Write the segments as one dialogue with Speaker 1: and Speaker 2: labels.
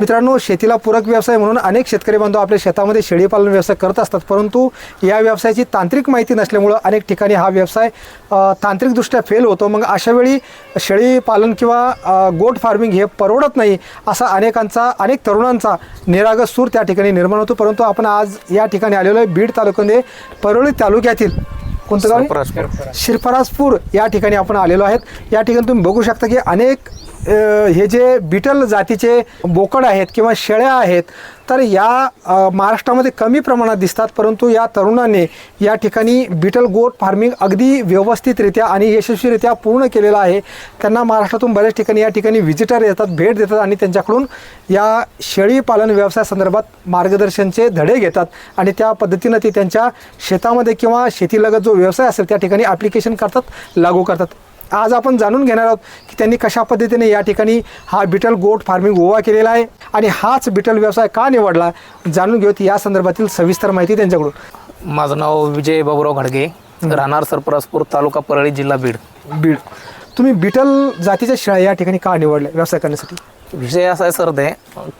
Speaker 1: मित्रांनो शेतीला पूरक व्यवसाय म्हणून अनेक शेतकरी बांधव आपल्या शेतामध्ये शेळीपालन व्यवसाय करत असतात. परंतु या व्यवसायाची तांत्रिक माहिती नसल्यामुळं अनेक ठिकाणी हा व्यवसाय तांत्रिकदृष्ट्या फेल होतो. मग अशा वेळी शेळीपालन किंवा गोट फार्मिंग हे परवडत नाही असा अनेकांचा अनेक तरुणांचा निरागस सूर त्या ठिकाणी निर्माण होतो. परंतु आपण आज या ठिकाणी आलेलो आहे बीड तालुक्यामध्ये परळी तालुक्यातील. कोणतं गाव. शिरफराजपूर या ठिकाणी आपण आलेलो आहेत. या ठिकाणी तुम्ही बघू शकता की अनेक हे जे बिटल जातीचे बोकड आहेत किंवा शेळ्या आहेत तर या महाराष्ट्रामध्ये कमी प्रमाणात दिसतात परंतु या तरुणाने या ठिकाणी बिटल गोट फार्मिंग अगदी व्यवस्थितरित्या आणि यशस्वीरित्या पूर्ण केलेलं आहे. त्यांना महाराष्ट्रातून बऱ्याच ठिकाणी या ठिकाणी व्हिजिटर येतात भेट देतात आणि त्यांच्याकडून या शेळी पालन व्यवसायासंदर्भात मार्गदर्शनचे धडे घेतात आणि त्या पद्धतीनं ते त्यांच्या शेतामध्ये किंवा शेतीलगत जो व्यवसाय असेल त्या ठिकाणी ॲप्लिकेशन करतात लागू करतात. आज आपण जाणून घेणार आहोत की त्यांनी कशा पद्धतीने या ठिकाणी हा बिटल गोट फार्मिंग उभा केलेला आहे आणि हाच बिटल व्यवसाय का निवडला जाणून घेऊयात या संदर्भातील सविस्तर माहिती त्यांच्याकडून.
Speaker 2: माझं नाव विजय बाबुराव घाडगे राहणार सरपराजपूर तालुका परळी जिल्हा बीड.
Speaker 1: बीड. तुम्ही बिटल जातीच्या शेळ्या या ठिकाणी का निवडल्या व्यवसाय करण्यासाठी?
Speaker 2: विषय असा आहे सर ते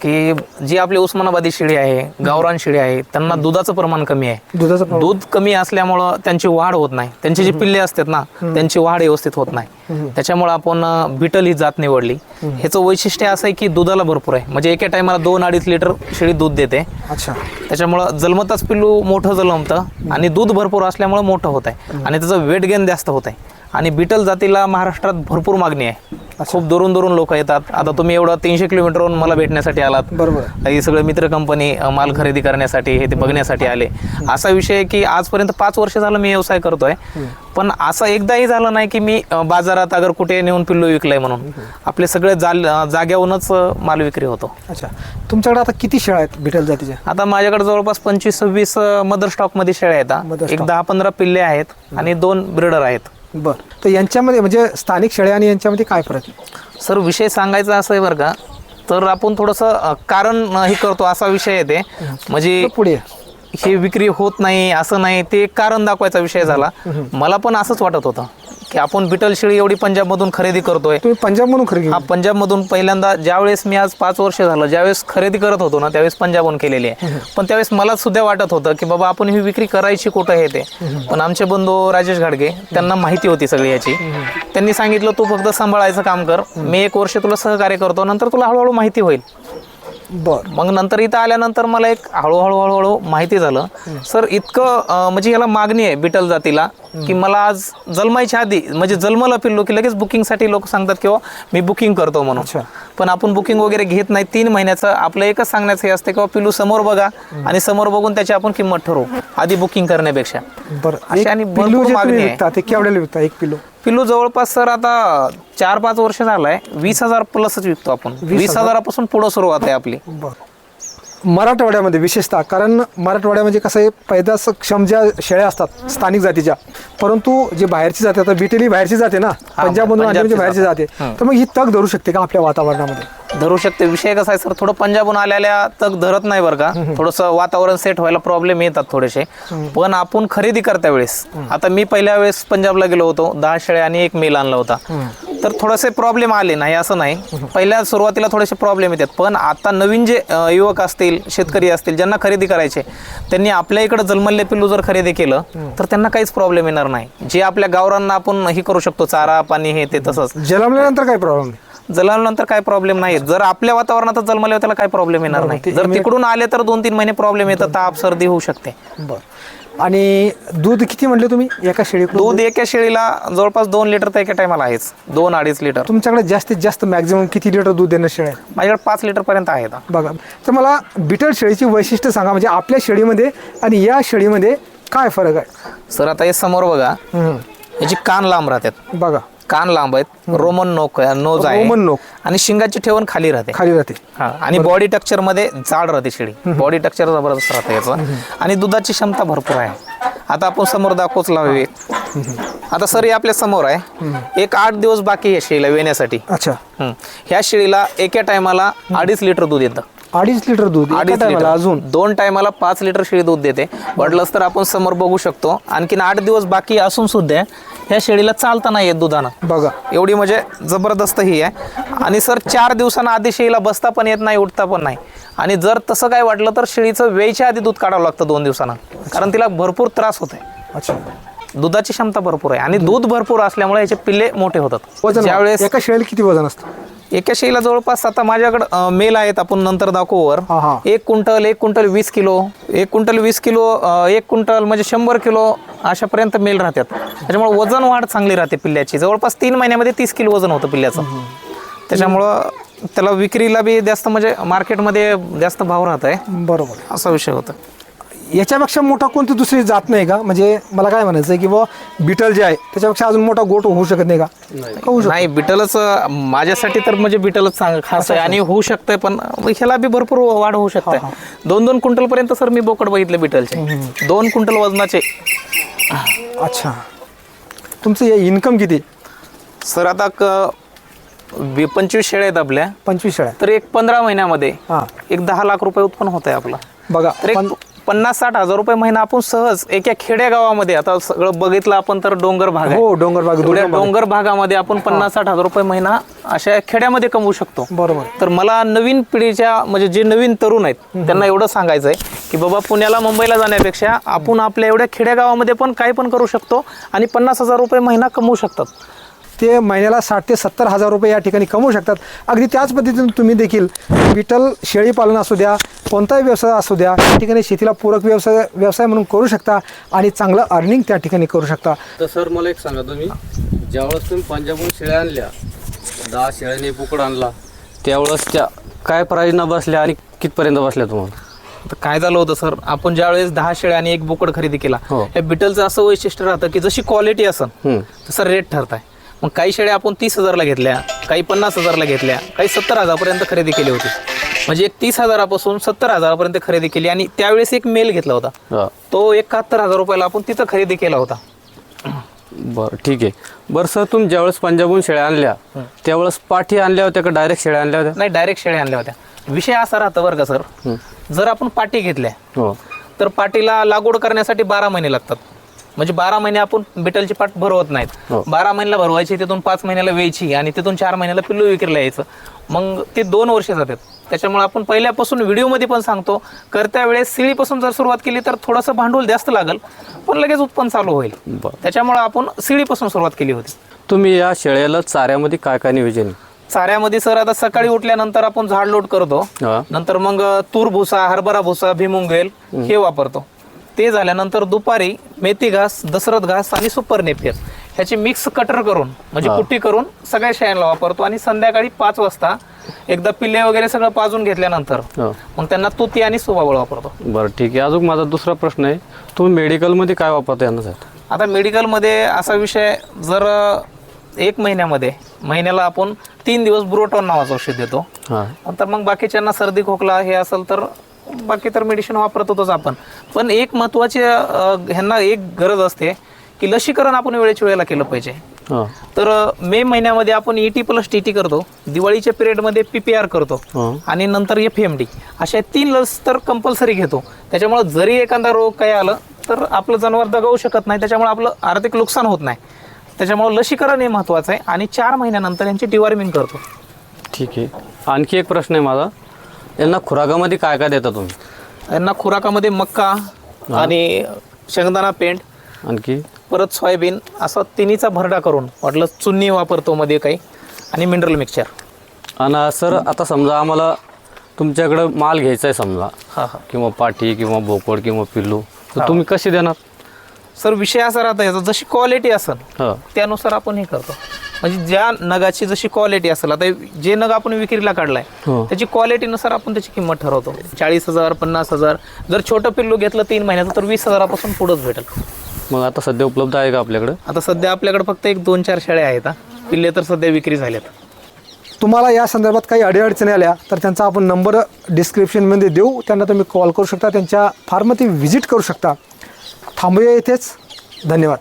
Speaker 2: की जी आपली उस्मानाबादी शेळी आहे गावरान शेळी आहे त्यांना दुधाचं प्रमाण कमी आहे.
Speaker 1: दुधाचं प्रमाण-
Speaker 2: दूध कमी असल्यामुळं त्यांची वाढ होत नाही. त्यांची जी पिल्ले असतात ना त्यांची वाढ व्यवस्थित होत नाही. त्याच्यामुळे आपण अं, बिटल ही जात निवडली. ह्याचं वैशिष्ट्य असं आहे की दुधाला भरपूर आहे. म्हणजे एका टायमाला दोन अडीच लिटर शेळी दूध देते.
Speaker 1: अच्छा.
Speaker 2: त्याच्यामुळं जन्मताच पिल्लू मोठं जन्मतं आणि दूध भरपूर असल्यामुळं मोठं होत आहे आणि त्याचं वेट गेन जास्त होत आहे आणि बिटल जातीला महाराष्ट्रात भरपूर मागणी आहे. खूप दुरून दुरून लोक येतात. आता तुम्ही एवढं तीनशे किलोमीटरवरून मला भेटण्यासाठी आलात.
Speaker 1: बरोबर.
Speaker 2: हे सगळं मित्र कंपनी माल खरेदी करण्यासाठी हे ते बघण्यासाठी आले. असा विषय आहे की आजपर्यंत पाच वर्ष झालं मी व्यवसाय करतोय. पण असं एकदाही झालं नाही की मी बाजारात अगर कुठे नेऊन पिल्लू विकलंय म्हणून. आपले सगळे जाल माल विक्री होतो.
Speaker 1: अच्छा. तुमच्याकडे आता किती शेळ्या आहेत बिटल जातीच्या?
Speaker 2: आता माझ्याकडे जवळपास पंचवीस सव्वीस मदर स्टॉकमध्ये शेळ्या आहेत. एक. दहा पंधरा पिल्ले आहेत आणि दोन ब्रिडर आहेत.
Speaker 1: बरं. तर यांच्यामध्ये म्हणजे स्थानिक शेळ्या आणि यांच्यामध्ये काय फरक? आहे
Speaker 2: सर विषय सांगायचा असं आहे बरं का. तर आपण थोडंसं अ, कारण अ, हे करतो असा विषय आहे ते. म्हणजे
Speaker 1: तर पुढे.
Speaker 2: हे विक्री होत नाही असं नाही ते एक कारण दाखवायचा विषय झाला. मला पण असंच वाटत होतं. की आपण बिटल शेळी एवढी पंजाबमधून खरेदी करतोय.
Speaker 1: तुम्ही पंजाब म्हणून खरेदी
Speaker 2: हा पंजाबमधून पहिल्यांदा ज्यावेळेस मी आज पाच वर्ष झालं ज्यावेळेस खरेदी करत होतो ना त्यावेळेस पंजाबहून केलेली आहे. पण त्यावेळेस मला सुद्धा वाटत होतं की बाबा आपण ही विक्री करायची कुठं हे ते. पण आमचे बंधू राजेश घाडगे त्यांना माहिती होती सगळी याची. त्यांनी सांगितलं तू फक्त सांभाळायचं काम कर. मी एक वर्ष तुला सहकार्य करतो नंतर तुला हळूहळू माहिती होईल.
Speaker 1: बरं.
Speaker 2: मग नंतर इथं आल्यानंतर मला एक हळूहळू हळूहळू माहिती झालं. सर इतकं अं, म्हणजे याला मागणी आहे बिटल जातीला की मला आज जन्मायच्या आधी म्हणजे जन्माला पिल्लो की लगेच बुकिंगसाठी लोक सांगतात किंवा मी बुकिंग करतो म्हणून. पण आपण बुकिंग वगैरे घेत नाही तीन महिन्याचं आपलं एकच सांगण्याचं हे असते किंवा पिल्लू समोर बघा आणि समोर बघून त्याची आपण किंमत ठरवू आधी बुकिंग करण्यापेक्षा.
Speaker 1: बरं.
Speaker 2: अशी
Speaker 1: एक
Speaker 2: आणि
Speaker 1: पिल्लू
Speaker 2: भरपूर
Speaker 1: जे
Speaker 2: मागणी
Speaker 1: तुम्ही
Speaker 2: आहे.
Speaker 1: विकता ते केवढ्याला विकता एक पिल्लू
Speaker 2: पिल्लू जवळपास सर आता चार पाच वर्ष झालंय. वीस हजार प्लसच विकतो आपण. वीस हजारापासून पुढं सुरुवात आहे आपली.
Speaker 1: बरं. मराठवाड्यामध्ये विशेषतः कारण मराठवाड्यामध्ये कसं आहे पैदासक्षम ज्या शेळ्या असतात स्थानिक जातीच्या परंतु जे बाहेरची जाते आता बिटेली बाहेरची जाते ना पंजाबमधून आणि म्हणजे बाहेरची जाते. तर मग ही तग धरू शकते का आपल्या वातावरणामध्ये?
Speaker 2: धरू शकते. विषय कसा आहे सर थोडं पंजाबहून आलेल्या तक धरत नाही बरं का. थोडंसं वातावरण सेट व्हायला प्रॉब्लेम येतात थोडेसे. पण आपण खरेदी करत्या वेळेस आता मी पहिल्या वेळेस पंजाबला गेलो होतो दहा शेळ्या आणि एक मेल आणला होता. तर थोडेसे प्रॉब्लेम आले नाही असं नाही. पहिल्या सुरुवातीला थोडेसे प्रॉब्लेम येतात. पण आता नवीन जे अं, युवक असतील शेतकरी असतील ज्यांना खरेदी करायचे त्यांनी आपल्या इकडे जन्मल्ले पिल्लू जर खरेदी केलं तर त्यांना काहीच प्रॉब्लेम येणार नाही. जे आपल्या गावरांना आपण हे करू शकतो चारा पाणी हे ते तसंच.
Speaker 1: जन्मल्यानंतर काय प्रॉब्लेम नाही
Speaker 2: जन्मल्यानंतर काय प्रॉब्लेम नाही. जर आपल्या वातावरणात जन्मल्यावर त्याला काय प्रॉब्लेम येणार. नाही. जर तिकडून आले तर दोन तीन महिने प्रॉब्लेम येतात. ताप सर्दी होऊ शकते.
Speaker 1: बरं. आणि दूध किती म्हणले तुम्ही एका शेळीकडून
Speaker 2: दूध एका शेळीला जवळपास दोन लिटर तर एका टायमाला आहेच. दोन अडीच लिटर.
Speaker 1: तुमच्याकडे जास्तीत जास्त मॅक्झिमम किती लिटर दूध देणं शेळ्या आहे?
Speaker 2: माझ्याकडे पाच लिटर पर्यंत आहेत.
Speaker 1: बघा तर मला बिटल शेळीची वैशिष्ट्य सांगा म्हणजे आपल्या शेळीमध्ये आणि या शेळीमध्ये काय फरक आहे?
Speaker 2: सर आता हे समोर बघा. याची कान लांब राहतात.
Speaker 1: बघा.
Speaker 2: कान लांब आहेत रोमन नोक नोज आहे.
Speaker 1: रोमन नोक.
Speaker 2: आणि शिंगाची ठेवण खाली राहते.
Speaker 1: खाली राहते.
Speaker 2: हा आणि बॉडी टेक्स्चरमध्ये जाड राहते शेळी बॉडी टेक्स्चर जबरदस्त राहते याचं. आणि दुधाची क्षमता भरपूर आहे. आता आपण समोर दाखवच लावे आता सर हे आपल्यासमोर आहे. एक आठ दिवस बाकी आहे शेळीला वेण्यासाठी.
Speaker 1: अच्छा.
Speaker 2: ह्या शेळीला एका टायमाला अडीच लिटर दूध येतं.
Speaker 1: अडीच लिटर दूध
Speaker 2: अडीच
Speaker 1: टायमाला
Speaker 2: लिटर.
Speaker 1: अजून?
Speaker 2: दोन टायमाला पाच लिटर शेळी दूध देते. वाटलंच तर आपण समोर बघू शकतो. आणखीन आठ दिवस बाकी असून सुद्धा ह्या शेळीला चालता नाही येत दुधानं.
Speaker 1: बघा.
Speaker 2: एवढी म्हणजे जबरदस्त ही आहे. आणि सर चार दिवसांना आधी शेळीला बसता पण येत नाही उठता पण नाही. आणि जर तसं काय वाटलं तर शेळीचं वेळच्या आधी दूध काढावं लागतं दोन दिवसानं. कारण तिला भरपूर त्रास होतोय.
Speaker 1: अच्छा.
Speaker 2: दुधाची क्षमता भरपूर आहे. आणि दूध भरपूर असल्यामुळे याचे पिल्ले मोठे होतात.
Speaker 1: वजन
Speaker 2: ज्यावेळेस
Speaker 1: एका शेळीला किती वजन असतं?
Speaker 2: एका शेळीला जवळपास आता माझ्याकडे मेल आहेत आपण नंतर दाखवू वर.
Speaker 1: हा, हा.
Speaker 2: एक क्विंटल एक क्विंटल वीस किलो एक क्विंटल वीस किलो अ, एक क्विंटल म्हणजे शंभर किलो अशापर्यंत मेल राहतात. त्याच्यामुळे वजन वाढ चांगली राहते पिल्ल्याची. जवळपास तीन महिन्यामध्ये तीस किलो वजन होतं पिल्ल्याचं. त्याच्यामुळं त्याला विक्रीला बी जास्त म्हणजे मार्केटमध्ये जास्त भाव राहत आहे
Speaker 1: बरोबर.
Speaker 2: असा विषय होता.
Speaker 1: याच्यापेक्षा मोठा कोणती दुसरी जात नाही का? म्हणजे मला काय म्हणायचं आहे की बाबा बिटल जे आहे त्याच्यापेक्षा अजून मोठा गोट होऊ शकत नाही का? का होऊ शकतो?
Speaker 2: नाही बिटलच अ, माझ्यासाठी तर म्हणजे बिटलच चांगलं खास आहे. आणि होऊ शकतंय पण ह्याला बी भरपूर वाढ होऊ शकते. दोन दोन क्विंटल पर्यंत सर मी बोकड बघितले बिटलचे दोन क्विंटल वजनाचे.
Speaker 1: अच्छा. तुमचं हे इन्कम किती?
Speaker 2: सर आता क- वी- पंचवीस शेळ्या आहेत आपल्या.
Speaker 1: पंचवीस शेळ्या.
Speaker 2: तर एक पंधरा महिन्यामध्ये
Speaker 1: हां.
Speaker 2: एक दहा लाख रुपये उत्पन्न होत आहे आपलं.
Speaker 1: बघा
Speaker 2: तर एक
Speaker 1: पण-
Speaker 2: पन्नास साठ हजार रुपये महिना आपण सहज एका खेडेगावामध्ये आता सगळं बघितलं आपण तर डोंगर भाग
Speaker 1: हो डोंगर
Speaker 2: एवढ्या डोंगर भागामध्ये आपण पन्नास साठ हजार रुपये महिना अशा खेड्यामध्ये कमवू शकतो.
Speaker 1: बरोबर.
Speaker 2: तर मला नवीन पिढीच्या म्हणजे जे नवीन तरुण आहेत त्यांना एवढं सांगायचं आहे की बाबा पुण्याला मुंबईला जाण्यापेक्षा आपण आपल्या एवढ्या खेडेगावामध्ये पण काही पण करू शकतो आणि पन्नास हजार रुपये महिना कमवू शकतात.
Speaker 1: ते महिन्याला साठ ते सत्तर हजार रुपये या ठिकाणी कमवू शकतात. अगदी त्याच पद्धतीने तुम्ही देखील विठ्ठल शेळी पालन असू द्या कोणताही व्यवसाय असू द्या या ठिकाणी शेतीला पूरक व्यवसाय व्यवसाय म्हणून करू शकता आणि चांगलं अर्निंग त्या ठिकाणी करू शकता.
Speaker 3: तर सर मला एक सांगा तुम्ही. ज्यावेळेस तुम्ही पंजाबहून शेळ्या आणल्या दहा शेळ्याने बोकड आणला त्यावेळेस त्या काय प्राईज न बसल्या आणि कितपर्यंत बसल्या तुम्हाला?
Speaker 2: तर काय झालं होतं सर आपण ज्यावेळेस दहा शेळ्या आणि एक बोकड खरेदी केला
Speaker 3: हो.
Speaker 2: या बिटलचं असं वैशिष्ट्य राहतं की जशी क्वालिटी
Speaker 3: हम्म.
Speaker 2: तसं रेट ठरत आहे मग काही शेळ्या आपण तीस हजारला घेतल्या काही पन्नास हजारला घेतल्या काही सत्तर हजारपर्यंत खरेदी केली होती. म्हणजे एक तीस हजारापासून सत्तर हजारापर्यंत खरेदी केली आणि त्यावेळेस एक मेल घेतला होता. तो एकाहत्तर हजार रुपयाला आपण तिथं खरेदी केला होता.
Speaker 3: बरं ठीक आहे. बरं सर तुम्ही ज्यावेळेस पंजाबहून शेळ्या आणल्या त्यावेळेस पाठी आणल्या होत्या का डायरेक्ट शेळ्या आणल्या होत्या?
Speaker 2: नाही डायरेक्ट शेळ्या आणल्या होत्या. विषय असा राहतं बरं का सर. जर आपण पाटी घेतल्या
Speaker 3: हो.
Speaker 2: तर पाटीला लागवड करण्यासाठी बारा महिने लागतात. म्हणजे बारा महिने आपण बिटलची पाट भरवत नाहीत.
Speaker 3: हो.
Speaker 2: बारा महिन्याला भरवायची तिथून पाच महिन्याला वेयची आणि तिथून चार महिन्याला पिल्लू विक्रीला यायचं. मग ते दोन वर्ष जातात. त्याच्यामुळे आपण पहिल्यापासून व्हिडिओमध्ये पण सांगतो करत्या वेळेस सिळीपासून जर सुरुवात केली तर थोडंसं भांडवल जास्त लागल पण लगेच उत्पन्न चालू होईल.
Speaker 3: बरं.
Speaker 2: त्याच्यामुळे आपण सिळीपासून सुरुवात केली होती.
Speaker 3: तुम्ही या शेळ्याला चाऱ्यामध्ये काय काय नियोजन आहे?
Speaker 2: चाऱ्यामध्ये सर आता सकाळी उठल्यानंतर आपण झाड लोट करतो.
Speaker 3: हा.
Speaker 2: नंतर मग तूर भुसा हरभरा भुसा भीमुंगेल हे वापरतो. ते झाल्यानंतर दुपारी मेथी घास दसरथ घास आणि सुपर नेपियर ह्याची मिक्स कटर करून म्हणजे. कुट्टी करून सगळ्या शेळ्यांना वापरतो आणि संध्याकाळी पाच वाजता एकदा पिल्ले वगैरे सगळं पाजून घेतल्यानंतर मग त्यांना तुती आणि सुबाबळ वापरतो.
Speaker 3: बरं ठीक आहे. अजून माझा दुसरा प्रश्न आहे. तुम्ही मेडिकलमध्ये काय वापरता यांच्यासाठी
Speaker 2: आता मेडिकलमध्ये असा विषय जर एक महिन्यामध्ये महिन्याला आपण तीन दिवस ब्रोटॉन नावाचं औषध देतो.
Speaker 3: हां.
Speaker 2: नंतर मग बाकीच्यांना सर्दी खोकला हे असेल तर बाकी तर मेडिसिन वापरत होतोच आपण. पण एक महत्वाची ह्यांना एक गरज असते की लसीकरण आपण वेळेच्या वेळेला केलं पाहिजे.
Speaker 3: हां.
Speaker 2: तर मे महिन्यामध्ये आपण E T plus T T करतो दिवाळीच्या पिरियडमध्ये पी पी आर करतो
Speaker 3: हां.
Speaker 2: आणि नंतर एफ एम डी अशा तीन लस तर कंपल्सरी घेतो. त्याच्यामुळे जरी एखादा रोग काही आलं तर आपलं जनावर दगावू शकत नाही त्याच्यामुळे आपलं आर्थिक नुकसान होत नाही. त्याच्यामुळे लसीकरण हे महत्त्वाचं आहे आणि चार महिन्यानंतर यांची डिवॉर्मिंग करतो.
Speaker 3: ठीक आहे. आणखी एक प्रश्न आहे माझा. यांना खुराकामध्ये काय काय देता तुम्ही?
Speaker 2: यांना खुराकामध्ये मक्का आणि शेंगदाणा पेंट
Speaker 3: आणखी?
Speaker 2: परत सोयाबीन असं तिन्हीचा भरडा करून वाटलं चुन्नी वापरतो मध्ये काही आणि मिनरल मिक्सचर
Speaker 3: आणि सर आता समजा आम्हाला तुमच्याकडं माल घ्यायचा आहे समजा
Speaker 2: हां हां.
Speaker 3: किंवा पाठी किंवा बोकड किंवा पिल्लू तर तुम्ही कसे देणार?
Speaker 2: सर विषय असा राहता याचा जशी क्वालिटी असेल
Speaker 3: हां.
Speaker 2: त्यानुसार आपण हे करतो. म्हणजे ज्या नगाची जशी क्वालिटी असेल आता जे नग आपण विक्रीला काढलाय
Speaker 3: हो.
Speaker 2: त्याची क्वालिटीनुसार आपण त्याची किंमत ठरवतो. चाळीस हजार पन्नास हजार जर छोटं पिल्लू घेतलं तीन महिन्याचं तर वीस हजारापासून पुढंच भेटेल.
Speaker 3: मग आता सध्या उपलब्ध आहे का आपल्याकडं?
Speaker 2: आता सध्या आपल्याकडे फक्त एक दोन चार शेळ्या आहेत हा. पिल्ले तर सध्या विक्री झाल्यात
Speaker 1: तुम्हाला या संदर्भात काही अडीअडचणी आल्या तर त्यांचा आपण नंबर डिस्क्रिप्शनमध्ये देऊ. त्यांना तुम्ही कॉल करू शकता त्यांच्या फार्ममध्ये व्हिजिट करू शकता. थांबूया इथेच. धन्यवाद.